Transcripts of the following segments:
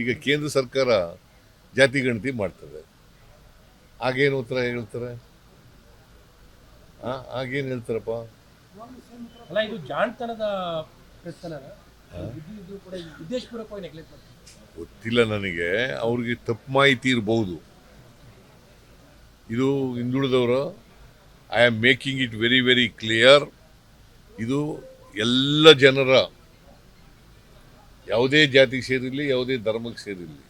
ಈಗ ಕೇಂದ್ರ ಸರ್ಕಾರ ಜಾತಿ ಗಣತಿ ಮಾಡ್ತದೆ. ಆಗೇನು ಉತ್ತರ ಹೇಳ್ತಾರೆ? ಆಗೇನು ಹೇಳ್ತಾರಪ್ಪ? ಅಲ್ಲ ಇದು ಜಾಣತನದ ಗೊತ್ತಿಲ್ಲ ನನಗೆ. ಅವ್ರಿಗೆ ತಪ್ಪು ಮಾಹಿತಿ ಇರಬಹುದು ಇದು ಹಿಂದುಳಿದವರು I am making it very very clear ಇದು ಎಲ್ಲ ಜನರ ಯಾವುದೇ ಜಾತಿಗೆ ಸೇರಿರಲಿ ಯಾವುದೇ ಧರ್ಮಕ್ಕೆ ಸೇರಿರಲಿ.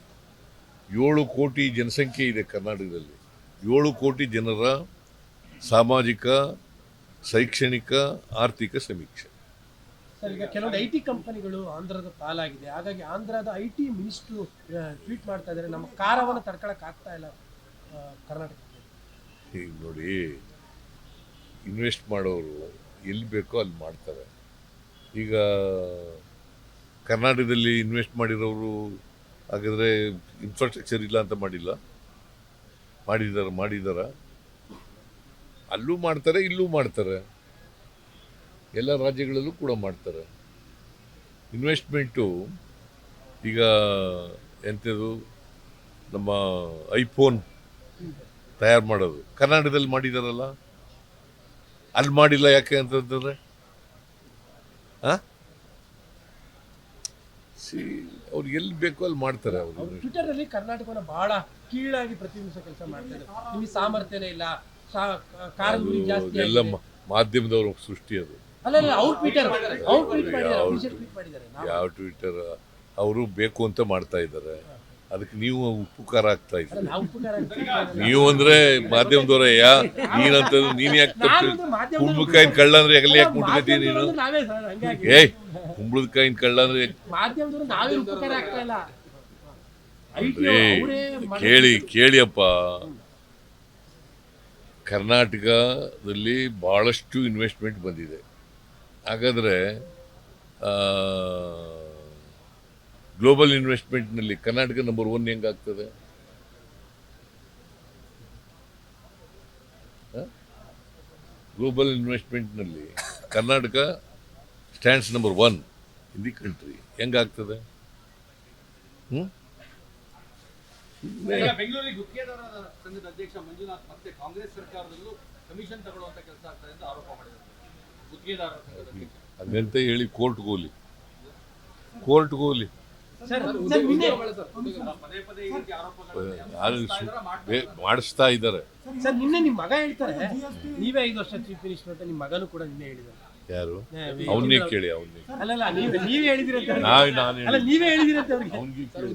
ಏಳು ಕೋಟಿ ಜನಸಂಖ್ಯೆ ಇದೆ ಕರ್ನಾಟಕದಲ್ಲಿ. ಏಳು ಕೋಟಿ ಜನರ ಸಾಮಾಜಿಕ ಶೈಕ್ಷಣಿಕ ಆರ್ಥಿಕ ಸಮೀಕ್ಷೆ. ಸರ್ ಈಗ ಕೆಲವೊಂದು ಐ ಟಿ ಕಂಪನಿಗಳು ಆಂಧ್ರದ ಪಾಲಾಗಿದೆ. ಹಾಗಾಗಿ ಆಂಧ್ರದ ಐ ಟಿ ಮಿನಿಸ್ಟ್ರು ಟ್ವೀಟ್ ಮಾಡ್ತಾ ಇದ್ದಾರೆ. ನಮ್ಮ ಕಾರವನ್ನು ತಡ್ಕೊಳಕ್ ಆಗ್ತಾ ಇಲ್ಲ ಕರ್ನಾಟಕ ಈಗ ನೋಡಿ ಇನ್ವೆಸ್ಟ್ ಮಾಡೋರು ಎಲ್ಲಿ ಬೇಕೋ ಅಲ್ಲಿ ಮಾಡ್ತಾರೆ. ಈಗ ಕರ್ನಾಟಕದಲ್ಲಿ ಇನ್ವೆಸ್ಟ್ ಮಾಡಿರೋರು ಹಾಗಾದರೆ ಇನ್ಫ್ರಾಸ್ಟ್ರಕ್ಚರ್ ಇಲ್ಲ ಅಂತ ಮಾಡಿಲ್ಲ. ಮಾಡಿದ್ದಾರೆ ಮಾಡಿದಾರ. ಅಲ್ಲೂ ಮಾಡ್ತಾರೆ, ಇಲ್ಲೂ ಮಾಡ್ತಾರೆ. ಎಲ್ಲ ರಾಜ್ಯಗಳಲ್ಲೂ ಕೂಡ ಮಾಡ್ತಾರೆ. ಇನ್ವೆಸ್ಟ್ಮೆಂಟು ಈಗ ಎಂಥದ್ದು ನಮ್ಮ ಐಫೋನ್ ತಯಾರು ಮಾಡೋದು. ಕರ್ನಾಟಕದಲ್ಲಿ ಮಾಡಿದಾರಲ್ಲ? ಅಲ್ಲಿ ಮಾಡಿಲ್ಲ ಯಾಕೆ ಅಂತಂದರೆ? ಆ? ಸಿ ಅವ್ರು ಎಲ್ಲಿ ಬೇಕೋ ಅಲ್ಲಿ ಮಾಡ್ತಾರೆ ಅವರು. ಟ್ವಿಟರ್ ಅಲ್ಲಿ ಕರ್ನಾಟಕವನ್ನು ಬಹಳ ಕೀಳಾಗಿ ಪ್ರತಿಬಿಂಬಿಸೋ ಕೆಲಸ ಮಾಡ್ತಾರೆ ನಿಮಗೆ ಸಾಮರ್ಥ್ಯನೇ ಇಲ್ಲ ಕಾರಂಗುರಿ ಜಾಸ್ತಿ ಎಲ್ಲ ಮಾಧ್ಯಮದವ್ರು ಸೃಷ್ಟಿ ಅದು. ಅಲ್ಲ ಅಲ್ಲ ಅವ್ರು ಟ್ವಿಟರ್ ಅವ್ರು ಟ್ವೀಟ್ ಮಾಡಿದ್ದಾರೆ ಮಾಡಿದ್ದಾರೆ. ನಾವು- ಯಾವ ಟ್ವಿಟರ್ ಅವರು ಬೇಕು ಅಂತ ಮಾಡ್ತಾ ಇದ್ದಾರೆ. ಅದಕ್ಕೆ ನೀವು ಉಪಕಾರ ಆಗ್ತಾ ಇದ್ದೀರಿ. ನಾವು ಉಪಕಾರ ನೀವು ಅಂದ್ರೆ ಮಾಧ್ಯಮದವರ ಯಾ ನೀನಂತ ನೀನ್ ಯಾಕೆ ನಾನು ತಪ್ಪು ಅಂದ್ರೆ ಕಳ್ಳ ಅಂದ್ರೆ ಯಾಕೆ ಮುಟ್ಕತಿ ನೀನು? ಮಾಧ್ಯಮದವ್ರು ನಾವೇ ಸರ್ ಹಂಗಾಗಿ. ಏಯ್ ಕುಂಬಳಕಾಯಿನ ಕಳ್ಳ ಅಂದ್ರೆ ಮಾಧ್ಯಮದವರು ನಾವೇ ಉಪಕಾರ ಆಗ್ತಾ ಇಲ್ಲ. IT ಏ, ಕೇಳಿ ಕೇಳಿಯಪ್ಪ. ಕರ್ನಾಟಕದಲ್ಲಿ ಬಹಳಷ್ಟು ಇನ್ವೆಸ್ಟ್ಮೆಂಟ್ ಬಂದಿದೆ. ಹಾಗಾದ್ರೆ ಗ್ಲೋಬಲ್ ಇನ್ವೆಸ್ಟ್ಮೆಂಟ್ನಲ್ಲಿ ಕರ್ನಾಟಕ ನಂಬರ್ ಒನ್ ಹೆಂಗಾಗ್ತದೆ global ಇನ್ವೆಸ್ಟ್ಮೆಂಟ್ನಲ್ಲಿ Karnataka stands number one in the country ಹೆಂಗಾಗ್ತದೆ? ಹ್ಞೂ ಈಗ ಬೆಂಗಳೂರಿಗೆ ಗುತ್ತಿಗೆದಾರರ ಸಂಘದ ಅಧ್ಯಕ್ಷ ಮಂಜುನಾಥ್ ಮತ್ತೆ ಕಾಂಗ್ರೆಸ್ ಸರ್ಕಾರದಲ್ಲೂ ಕಮಿಷನ್ ತಗೊಳ್ಳುವಂತ ಕೆಲಸ ಆಗ್ತದೆ ಅಂತ ಆರೋಪ ಮಾಡಿದ್ದಾರೆ. ಗುತ್ತಿಗೆದಾರರ ಸಂಘದ ಅಧ್ಯಕ್ಷ. ಹಂಗಂತ ಹೇಳಿ ಕೋರ್ಟ್ ಗೋಲಿ? ಕೋರ್ಟ್ ಗೋಲಿ. ಸರ್ ಸರ್ ಪದೇ ಪದೇ ಈ ರೀತಿ ಆರೋಪಗಳನ್ನು ಅದು ಮಾಡಿಸ್ತಾ ಇದ್ದಾರೆ. ಸರ್ ನಿನ್ನೆ ನಿಮ್ಮ ಮಗ ಹೇಳ್ತಾರೆ. ನೀವೇ ಐದು ವರ್ಷ ಚೀಫ್ ಮಿನಿಸ್ಟರ್ ಅಂತ ನಿಮ್ಮ ಮಗನೂ ಕೂಡ ನಿನ್ನೆ ಹೇಳಿದ್ದಾರೆ. ಯಾರು? ಅವನ್ನೇ ಕೇಳಿ ಅವನ್ನೇ ಅಲ್ಲಲ್ಲ ನೀವೇ ಹೇಳಿದಿರಂತೆ ಹೇಳಿದಿರಂತ ನಾವ್ ನಾನು ಅಲ್ಲ ನೀವೇ ಹೇಳಿದಿರಂತೆ ಅವ್ರಿಗೆ. ಅವನಿಗೆ ಕೇಳಿ.